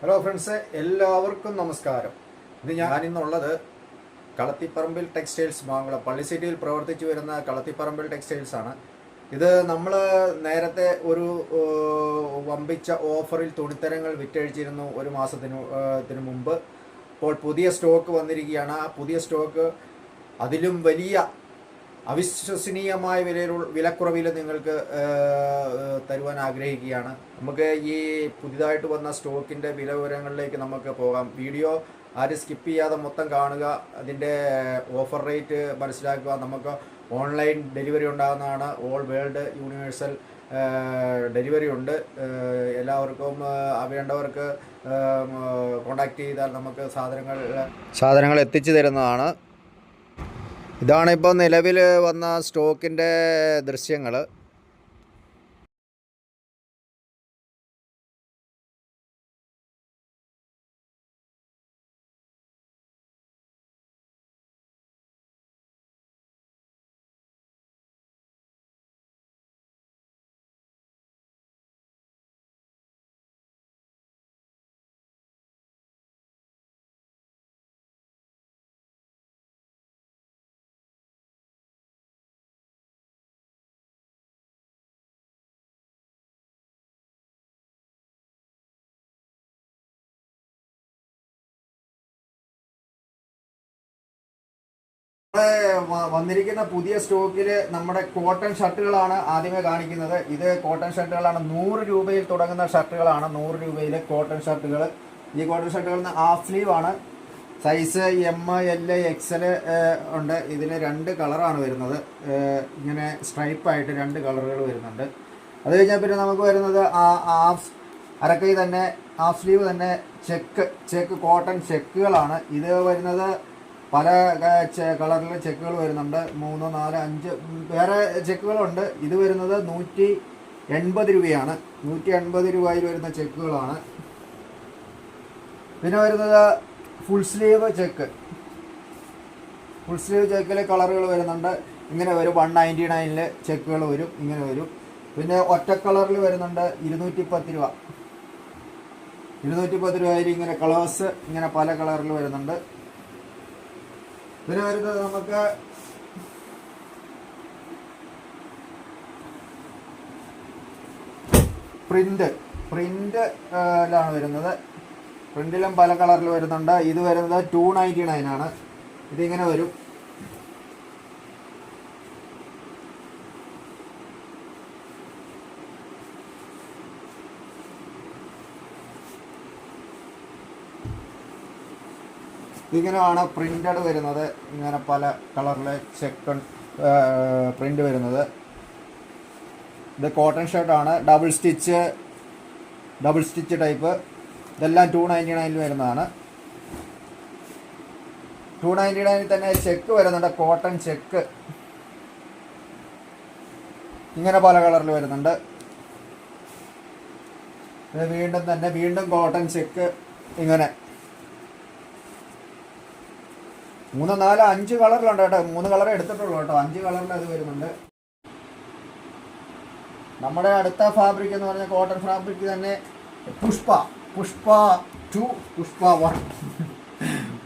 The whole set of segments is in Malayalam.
ഹലോ ഫ്രണ്ട്സ് എല്ലാവർക്കും നമസ്കാരം. ഇത് ഞാൻ ഇന്നുള്ളത് കളത്തിപ്പറമ്പിൽ ടെക്സ്റ്റൈൽസ് മാങ്കുളം പള്ളിസിറ്റിയിൽ പ്രവർത്തിച്ചു വരുന്ന കളത്തിപ്പറമ്പിൽ ടെക്സ്റ്റൈൽസ് ആണ്. ഇത് നമ്മൾ നേരത്തെ ഒരു വമ്പിച്ച ഓഫറിൽ തുണിത്തരങ്ങൾ വിറ്റഴിച്ചിരുന്നു ഒരു മാസത്തിന് ത്തിന് മുമ്പ്. ഇപ്പോൾ പുതിയ സ്റ്റോക്ക് വന്നിരിക്കുകയാണ്. ആ പുതിയ സ്റ്റോക്ക് അതിലും വലിയ അവിശ്വസനീയമായ വിലയിലുള്ള വിലക്കുറവിൽ നിങ്ങൾക്ക് തരുവാൻ ആഗ്രഹിക്കുകയാണ്. നമുക്ക് ഈ പുതിയതായിട്ട് വന്ന സ്റ്റോക്കിന്റെ വില വിവരങ്ങളിലേക്ക് നമുക്ക് പോകാം. വീഡിയോ ആരും സ്കിപ്പ് ചെയ്യാതെ മൊത്തം കാണുക. അതിന്റെ ഓഫർ റേറ്റ് മനസ്സിലാക്കുക. നമുക്ക് ഓൺലൈൻ ഡെലിവറി ഉണ്ടാകുന്നതാണ്. ഓൾ വേൾഡ് യൂണിവേഴ്സൽ ഡെലിവറി ഉണ്ട്. എല്ലാവർക്കും വേണ്ടവർക്ക് കോണ്ടാക്ട് ചെയ്താൽ നമുക്ക് സാധനങ്ങൾ സാധനങ്ങൾ എത്തിച്ചു തരുന്നതാണ്. ഇതാണ് ഇപ്പോൾ നിലവിൽ വന്ന സ്റ്റോക്കിന്റെ ദൃശ്യങ്ങൾ. വന്നിരിക്കുന്ന പുതിയ സ്റ്റോക്കിൽ നമ്മുടെ കോട്ടൺ ഷർട്ടുകളാണ് ആദ്യമേ കാണിക്കുന്നത്. ഇത് കോട്ടൺ ഷർട്ടുകളാണ്. നൂറ് രൂപയിൽ തുടങ്ങുന്ന ഷർട്ടുകളാണ് നൂറ് രൂപയിൽ കോട്ടൺ ഷർട്ടുകൾ ഈ കോട്ടൺ ഷർട്ടുകൾ ഹാഫ് സ്ലീവ് ആണ്. സൈസ് എം എൽ എക്സൽ ഉണ്ട്. ഇതിന് രണ്ട് കളറാണ് വരുന്നത്. ഇങ്ങനെ സ്ട്രൈപ്പായിട്ട് രണ്ട് കളറുകൾ വരുന്നുണ്ട്. അത് കഴിഞ്ഞാൽ പിന്നെ നമുക്ക് വരുന്നത് ഹാഫ് അരക്കൈ തന്നെ ഹാഫ് സ്ലീവ് തന്നെ ചെക്ക് ചെക്ക് കോട്ടൺ ചെക്കുകളാണ്. ഇത് വരുന്നത് പല കളറിൽ ചെക്കുകൾ വരുന്നുണ്ട്. മൂന്ന് നാല് അഞ്ച് വേറെ ചെക്കുകളുണ്ട്. ഇത് വരുന്നത് നൂറ്റി എൺപത് രൂപയാണ്. നൂറ്റി എൺപത് രൂപയിൽ വരുന്ന ചെക്കുകളാണ്. പിന്നെ വരുന്നത് full sleeve check. Full sleeve ചെക്കിലെ കളറുകൾ വരുന്നുണ്ട്. ഇങ്ങനെ വരും. വൺ നയന്റി നയനിൽ ചെക്കുകൾ വരും. ഇങ്ങനെ വരും. പിന്നെ ഒറ്റ കളറിൽ വരുന്നുണ്ട് ഇരുന്നൂറ്റി പത്ത് രൂപ. ഇരുന്നൂറ്റി പത്ത് രൂപയിൽ ഇങ്ങനെ കളേഴ്സ് ഇങ്ങനെ പല കളറിൽ വരുന്നുണ്ട്. പിന്നെ വരുന്നത് നമുക്ക് പ്രിന്റ് പ്രിന്റിലാണ് വരുന്നത്. പ്രിന്റിലും പല കളറിൽ വരുന്നുണ്ട്. ഇത് വരുന്നത് ടു നയന്റി നയൻ ആണ്. ഇതിങ്ങനെ വരും. ഇങ്ങനെയാണ് പ്രിന്റഡ് വരുന്നത്. ഇങ്ങനെ പല കളറിലെ ചെക്കൺ പ്രിന്റ് വരുന്നത്. ഇത് cotton ഷർട്ടാണ് double stitch double stitch type ഇതെല്ലാം ടു നയന്റി നയനിൽ വരുന്നതാണ്. ടു നയന്റി നയനിൽ തന്നെ ചെക്ക് വരുന്നുണ്ട്. കോട്ടൺ ചെക്ക് ഇങ്ങനെ പല കളറിൽ വരുന്നുണ്ട്. വീണ്ടും തന്നെ വീണ്ടും കോട്ടൺ ചെക്ക് ഇങ്ങനെ. മൂന്ന് നാല് അഞ്ച് കളറിലുണ്ട് കേട്ടോ. മൂന്ന് കളർ എടുത്തിട്ടുള്ളൂ കേട്ടോ. അഞ്ച് കളറിൽ അത് വരുന്നുണ്ട്. നമ്മുടെ അടുത്ത ഫാബ്രിക് എന്ന് പറഞ്ഞ കോട്ടൺ ഫാബ്രിക് തന്നെ പുഷ്പ. പുഷ്പ ടു പുഷ്പ വൺ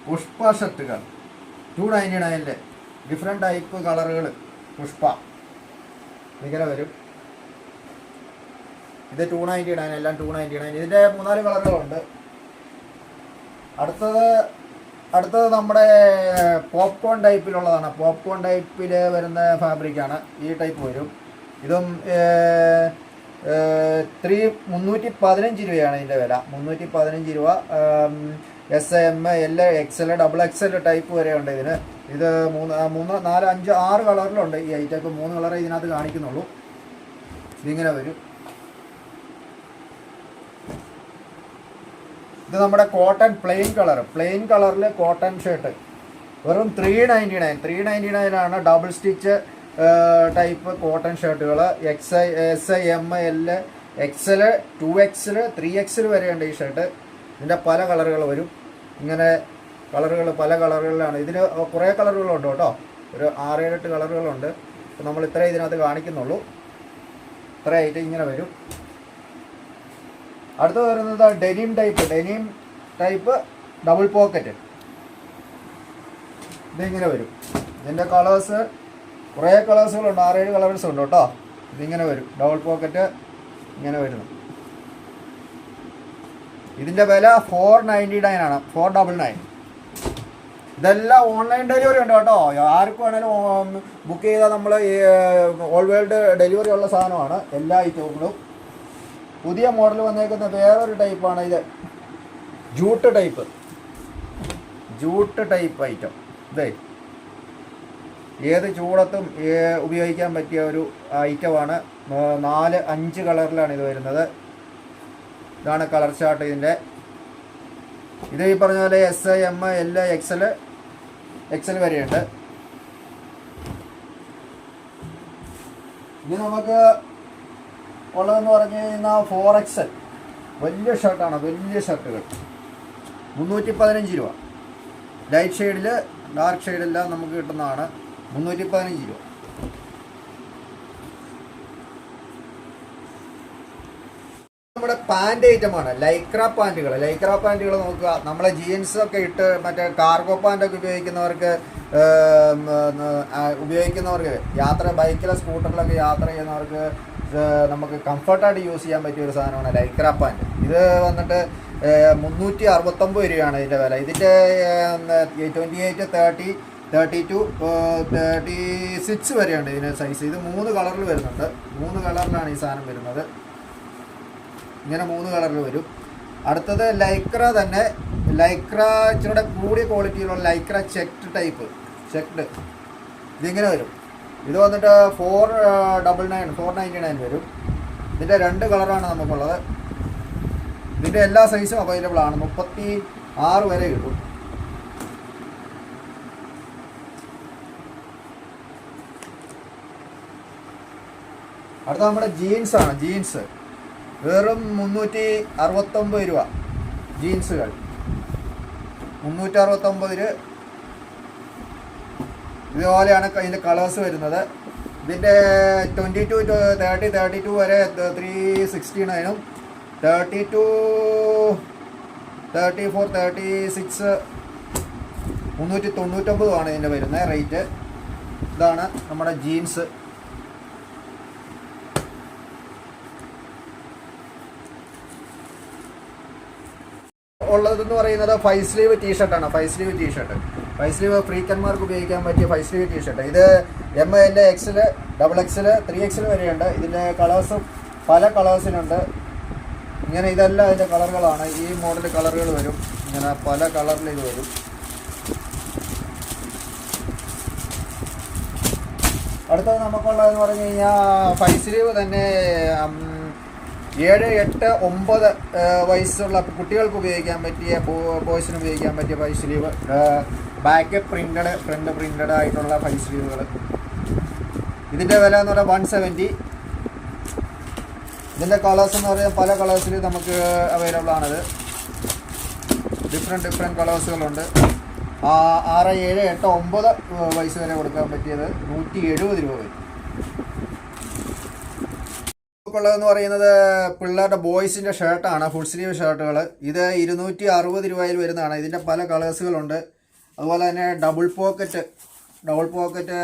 പുഷ്പ ഷർട്ടുകൾ. ടു നയന്റി നയനിലെ ഡിഫറെന്റ് ടൈപ്പ് കളറുകൾ പുഷ്പ. ഭയങ്കര വരും. ഇത് ടു നയന്റി നയൻ എല്ലാം ടു നയന്റി നയൻ ഇതിന്റെ മൂന്നാൽ കളറുകളുണ്ട്. അടുത്തത് അടുത്തത് നമ്മുടെ പോപ്കോൺ ടൈപ്പിലുള്ളതാണ് പോപ്കോൺ ടൈപ്പിൽ വരുന്ന ഫാബ്രിക്കാണ് ഈ ടൈപ്പ് വരും. ഇതും ത്രീ മുന്നൂറ്റി പതിനഞ്ച് രൂപയാണ് ഇതിന്റെ വില. മുന്നൂറ്റി പതിനഞ്ച് രൂപ S M L X L double X L type വരെ ഉണ്ട് ഇതിന്. ഇത് മൂന്ന് മൂന്ന് നാല് അഞ്ച് ആറ് കളറിലുണ്ട് ഈ ഐറ്റം മൂന്ന് കളറേ ഇതിനകത്ത് കാണിക്കുന്നുള്ളൂ. ഇതിങ്ങനെ വരും. ഇത് നമ്മുടെ കോട്ടൺ പ്ലെയിൻ കളർ പ്ലെയിൻ കളറിൽ കോട്ടൺ ഷർട്ട് വെറും three ninety nine three ninety nine ആണ് double stitch type cotton ഷർട്ടുകൾ X I S I M L XL two XL three XL വരെയുണ്ട് ഈ ഷർട്ട് ഇതിന്റെ പല കളറുകൾ വരും. ഇങ്ങനെ കളറുകൾ പല കളറുകളിലാണ്. ഇതിന് കുറേ കളറുകളുണ്ട് കേട്ടോ. ഒരു ആറേഴെട്ട് കളറുകളുണ്ട്. നമ്മൾ ഇത്രേ ഇതിനകത്ത് കാണിക്കുന്നുള്ളൂ. ഇത്ര ഐറ്റം ഇങ്ങനെ വരും. അടുത്ത വരുന്നത് denim type denim type double pocket ഇതിങ്ങനെ വരും. ഇതിന്റെ കളേഴ്സ് കുറേ കളേഴ്സുകളുണ്ട് ആറേഴ് കളേഴ്സ് ഉണ്ട് കേട്ടോ. ഇതിങ്ങനെ വരും. ഡബിൾ പോക്കറ്റ് ഇങ്ങനെ വരുന്നു. ഇതിന്റെ വില ഫോർ നയന്റി നയൻ ആണ്. ഫോർ ഡബിൾ നയൻ ഇതെല്ലാം ഓൺലൈൻ ഡെലിവറി ഉണ്ട് കേട്ടോ. ആർക്ക് വേണേലും ബുക്ക് ചെയ്താൽ നമ്മൾ ഓൾ വേൾഡ് ഡെലിവറി ഉള്ള സാധനമാണ്. എല്ലാ ഐറ്റങ്ങളും പുതിയ മോഡൽ വന്നേക്കുന്ന വേറൊരു ടൈപ്പാണ് ഇത്. Jute type. Jute type item. ഇതേ ഏത് ചൂടത്തും ഉപയോഗിക്കാൻ പറ്റിയ ഒരു ഐറ്റമാണ്. നാല് അഞ്ച് കളറിലാണ് ഇത് വരുന്നത്. ഇതാണ് കളർ ചാർട്ട് ഇതിന്റെ ഇത് ഈ പറഞ്ഞ പോലെ S M L XL XL വരെയുണ്ട്. ഇനി നമുക്ക് ഉള്ളതെന്ന് പറഞ്ഞു കഴിഞ്ഞാൽ ഫോർ എക്സൽ വലിയ ഷർട്ടാണ് വലിയ ഷർട്ടുകൾ മുന്നൂറ്റി പതിനഞ്ച് രൂപ. ലൈറ്റ് ഷെയ്ഡിൽ ഡാർക്ക് ഷെയ്ഡെല്ലാം നമുക്ക് കിട്ടുന്നതാണ് മുന്നൂറ്റി പതിനഞ്ച് രൂപ. നമ്മുടെ പാന്റ് ഐറ്റമാണ് ലൈക്ര പാന്റുകൾ ലൈക്ര പാന്റുകൾ നോക്കുക. നമ്മളെ ജീൻസ് ഒക്കെ ഇട്ട് മറ്റേ കാർഗോ പാന്റ് ഒക്കെ ഉപയോഗിക്കുന്നവർക്ക് ഉപയോഗിക്കുന്നവർക്ക് യാത്ര ബൈക്കിലെ സ്കൂട്ടറിലൊക്കെ യാത്ര ചെയ്യുന്നവർക്ക് നമുക്ക് കംഫർട്ടായിട്ട് യൂസ് ചെയ്യാൻ പറ്റിയ ഒരു സാധനമാണ് ലൈക്ര പാന്റ് ഇത് വന്നിട്ട് മുന്നൂറ്റി അറുപത്തൊമ്പത് രൂപയാണ് ഇതിന്റെ വില. ഇതിന്റെ twenty eight thirty thirty two thirty six വരെയുണ്ട് ഇതിന് സൈസ് ഇത് മൂന്ന് കളറിൽ വരുന്നുണ്ട്. മൂന്ന് കളറിലാണ് ഈ സാധനം വരുന്നത്. ഇങ്ങനെ മൂന്ന് കളറിൽ വരും. അടുത്തത് ലൈക്ര തന്നെ. ലൈക്ര ഇച്ചിരി കൂടിയ ക്വാളിറ്റിയിലുള്ള ലൈക്ര ചെക്ട് ടൈപ്പ് ചെക്ട് ഇതിങ്ങനെ വരും. ഇത് വന്നിട്ട് four double nine four ninety nine വരും. ഇതിന്റെ രണ്ട് കളറാണ് നമുക്കുള്ളത്. ഇതിന്റെ എല്ലാ സൈസും അവൈലബിൾ ആണ്. മുപ്പത്തി ആറ് വരെ കിട്ടും. അടുത്ത നമ്മുടെ ജീൻസ് ആണ്. ജീൻസ് വെറും മുന്നൂറ്റി അറുപത്തൊമ്പത് രൂപ. ജീൻസുകൾ മുന്നൂറ്റി അറുപത്തൊമ്പതിന് ഇതുപോലെയാണ് ഇതിന്റെ കളേഴ്സ് വരുന്നത്. ഇതിന്റെ twenty two thirty thirty two വരെ three sixty നയനും thirty two thirty four thirty six മുന്നൂറ്റി തൊണ്ണൂറ്റൊമ്പതുമാണ് ഇതിന്റെ വരുന്നത് റേറ്റ് ഇതാണ് നമ്മുടെ ജീൻസ് ഉള്ളതെന്ന് പറയുന്നത് five sleeve ടീഷർട്ടാണ് five sleeve T-shirt five sleeve ഫ്രീക്കന്മാർക്ക് ഉപയോഗിക്കാൻ പറ്റിയ ഫൈവ് സ്ലീവ് ടീഷർട്ട് ഇത് എം എൽ എക്സിൽ ഡബിൾ എക്സിൽ ത്രീ എക്സിൽ വരെയുണ്ട്. ഇതിന്റെ കളേഴ്സും പല കളേഴ്സിനുണ്ട് ഇങ്ങനെ ഇതെല്ലാം അതിന്റെ കളറുകളാണ്. ഈ മോഡൽ കളറുകൾ വരും. ഇങ്ങനെ പല കളറിൽ ഇത് വരും. അടുത്തത് നമുക്കുള്ളതെന്ന് പറഞ്ഞു കഴിഞ്ഞാൽ ഫൈവ് സ്ലീവ് തന്നെ ഏഴ് എട്ട് ഒമ്പത് വയസ്സുള്ള കുട്ടികൾക്ക് ഉപയോഗിക്കാൻ പറ്റിയ ബോയ്സിന് ഉപയോഗിക്കാൻ പറ്റിയ sleeve back printed front printed ആയിട്ടുള്ള ഫൈവ് സ്ലീവുകൾ ഇതിന്റെ വില എന്ന് പറഞ്ഞാൽ വൺ സെവന്റി ഇതിന്റെ കളേഴ്സ് എന്ന് പറയുന്നത് പല കളേഴ്സിൽ നമുക്ക് അവൈലബിൾ ആണത്. ഡിഫറെന്റ് ഡിഫറെന്റ് കളേഴ്സുകളുണ്ട് ആറ് ഏഴ് എട്ട് ഒമ്പത് വയസ്സ് വരെ കൊടുക്കാൻ പറ്റിയത് നൂറ്റി എഴുപത് രൂപ വരും. പറയുന്നത് പിള്ളേരുടെ ബോയ്സിന്റെ ഷർട്ടാണ് ഫുൾ സ്ലീവ് ഷർട്ടുകൾ ഇത് ഇരുന്നൂറ്റി അറുപത് രൂപയിൽ വരുന്നതാണ്. ഇതിന്റെ പല കളേഴ്സുകളുണ്ട് അതുപോലെ തന്നെ double pocket double pocket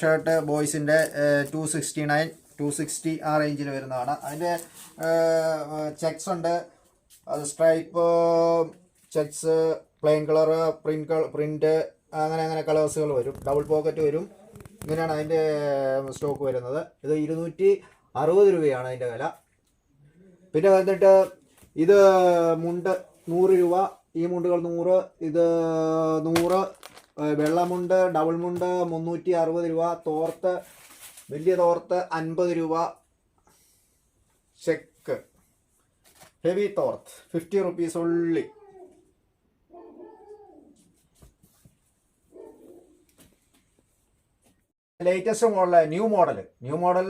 shirt ബോയ്സിന്റെ two sixty nine two sixty ആ റേഞ്ചിൽ വരുന്നതാണ്. അതിന്റെ ചെക്സ് ഉണ്ട്. അത് stripe checks plain colour print print അങ്ങനെ അങ്ങനെ കളേഴ്സുകൾ വരും. ഡബിൾ പോക്കറ്റ് വരും. ഇങ്ങനെയാണ് അതിന്റെ സ്റ്റോക്ക് വരുന്നത്. ഇത് ഇരുന്നൂറ്റി അറുപത് രൂപയാണ് അതിന്റെ വില. പിന്നെ വന്നിട്ട് ഇത് മുണ്ട് നൂറ് രൂപ ഈ മുണ്ടുകൾ നൂറ് ഇത് നൂറ് വെള്ളമുണ്ട് ഡബിൾ മുണ്ട് മുന്നൂറ്റി അറുപത് രൂപ തോർത്ത് വലിയ തോർത്ത് അൻപത് രൂപ ചെക്ക്. ഹെവി തോർത്ത് ഫിഫ്റ്റി റുപ്പീസ് ഉള്ളി. Latest model new model new model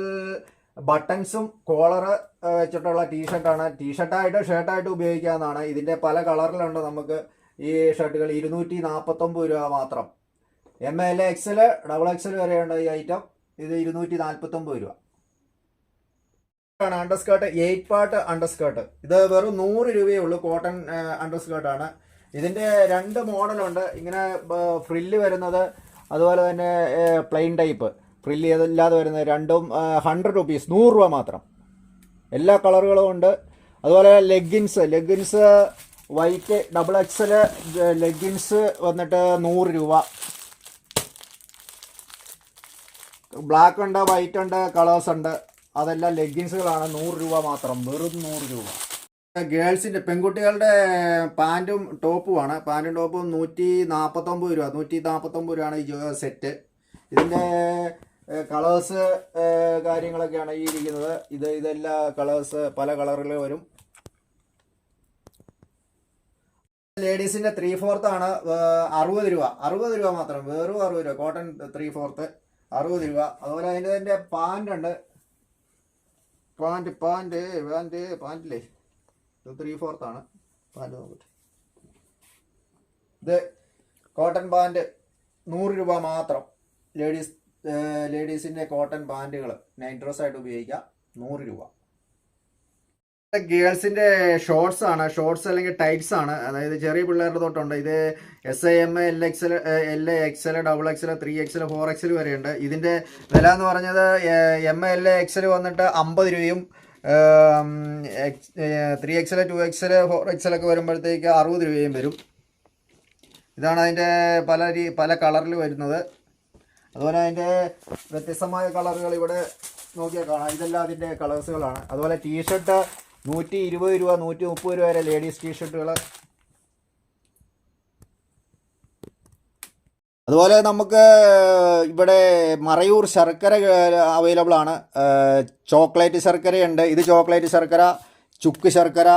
ബട്ടൺസും collar വെച്ചിട്ടുള്ള ടീഷർട്ടാണ്. ടീഷർട്ടായിട്ട് ഷർട്ടായിട്ട് ഉപയോഗിക്കാവുന്നതാണ്. ഇതിന്റെ പല കളറിലുണ്ട് നമുക്ക് ഈ ഷർട്ടുകൾ. ഇരുന്നൂറ്റി നാൽപ്പത്തൊമ്പത് രൂപ മാത്രം. M L XL double XL വരെയുണ്ട് ഈ ഐറ്റം ഇത് ഇരുന്നൂറ്റി നാൽപ്പത്തൊമ്പത് രൂപ. ആണ് അണ്ടർസ്കേർട്ട് എയ്റ്റ് പാർട്ട് അണ്ടർസ്കേർട്ട് ഇത് വെറും നൂറ് രൂപയേ ഉള്ളൂ കോട്ടൺ അണ്ടർസ്കേർട്ടാണ് ആണ് ഇതിന്റെ രണ്ട് മോഡലുണ്ട് ഇങ്ങനെ ഫ്രില്ല് വരുന്നത് അതുപോലെ തന്നെ പ്ലെയിൻ ടൈപ്പ് ഫ്രില്ല് ചെയ്തില്ലാതെ വരുന്നത് രണ്ടും ഹൺഡ്രഡ് റുപ്പീസ് നൂറ് രൂപ മാത്രം. എല്ലാ കളറുകളും ഉണ്ട്. അതുപോലെ leggings leggings white double XL leggings വന്നിട്ട് നൂറ് രൂപ. ബ്ലാക്ക് ഉണ്ട് വൈറ്റ് ഉണ്ട് കളേഴ്സ് ഉണ്ട്. അതെല്ലാം ലെഗിൻസുകളാണ് നൂറ് രൂപ മാത്രം വെറും നൂറ് രൂപ. ഗേൾസിന്റെ പെൺകുട്ടികളുടെ പാന്റും ടോപ്പുമാണ് പാന്റും ടോപ്പും നൂറ്റി നാൽപ്പത്തൊമ്പത് രൂപ നൂറ്റി നാൽപ്പത്തൊമ്പത് രൂപയാണ് ഈ സെറ്റ് ഇതിന്റെ കളേഴ്സ് കാര്യങ്ങളൊക്കെയാണ് ഈ ഇരിക്കുന്നത്. ഇത് ഇതെല്ലാ കളേഴ്സ് പല കളറിൽ വരും. ലേഡീസിന്റെ ത്രീ ഫോർത്ത് ആണ് അറുപത് രൂപ. അറുപത് രൂപ മാത്രം വെറും അറുപത് രൂപ. കോട്ടൺ ത്രീ ഫോർത്ത് അറുപത് രൂപ. അതുപോലെ അതിന്റെ തന്നെ പാന്റ് ഉണ്ട്. പാന്റ് പാന്റ് പാന്റ് പാന്റില്ലേ ഇത് ത്രീ ഫോർത്ത് ആണ്. പാന്റ് നോക്കട്ടെ. ഇത് കോട്ടൺ പാന്റ് നൂറ് രൂപ മാത്രം. ലേഡീസ് ലേഡീസിന്റെ കോട്ടൺ പാന്റുകൾ നൈറ്റ് ഡ്രസ് ആയിട്ട് ഉപയോഗിക്കാം. നൂറ് രൂപ. ഗേൾസിന്റെ ഷോർട്സ് ആണ്. ഷോർട്സ് അല്ലെങ്കിൽ ടൈറ്റ്സ് ആണ്. അതായത് ചെറിയ പിള്ളേരുടെ തൊട്ടുണ്ട്. ഇത് S I M L X L X L double X XL three XL four XL വരെയുണ്ട്. ഇതിന്റെ വില എന്ന് പറഞ്ഞത് എം എൽ എക്സൽ വന്നിട്ട് അമ്പത് രൂപയും three XL two XL four ഒക്കെ വരുമ്പോഴത്തേക്ക് അറുപത് രൂപയും വരും. ഇതാണ് അതിന്റെ പല പല കളറിൽ വരുന്നത്. അതുപോലെ അതിന്റെ വ്യത്യസ്തമായ കളറുകൾ ഇവിടെ നോക്കിയാൽ കാണാം. ഇതെല്ലാം അതിന്റെ കളേഴ്സുകളാണ്. അതുപോലെ ടീഷർട്ട് നൂറ്റി ഇരുപത് രൂപ നൂറ്റി മുപ്പത് രൂപ വരെ ലേഡീസ് ടീഷർട്ടുകൾ. അതുപോലെ നമുക്ക് ഇവിടെ മറയൂർ ശർക്കര അവൈലബിൾ ആണ്. ചോക്ലേറ്റ് ശർക്കരയുണ്ട്. ഇത് ചോക്ലേറ്റ് ശർക്കര ചുക്ക് ശർക്കര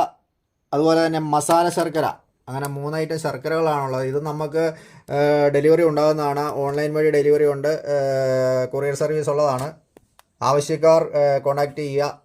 അതുപോലെ തന്നെ മസാല ശർക്കര. അങ്ങനെ മൂന്ന് ഐറ്റം ശർക്കരകളാണുള്ളത്. ഇത് നമുക്ക് ഡെലിവറി ഉണ്ടാകുന്നതാണ്. ഓൺലൈൻ വഴി ഡെലിവറി ഉണ്ട്. കൊറിയർ സർവീസ് ഉള്ളതാണ് ആവശ്യക്കാർ കോൺടാക്റ്റ് ചെയ്യുക.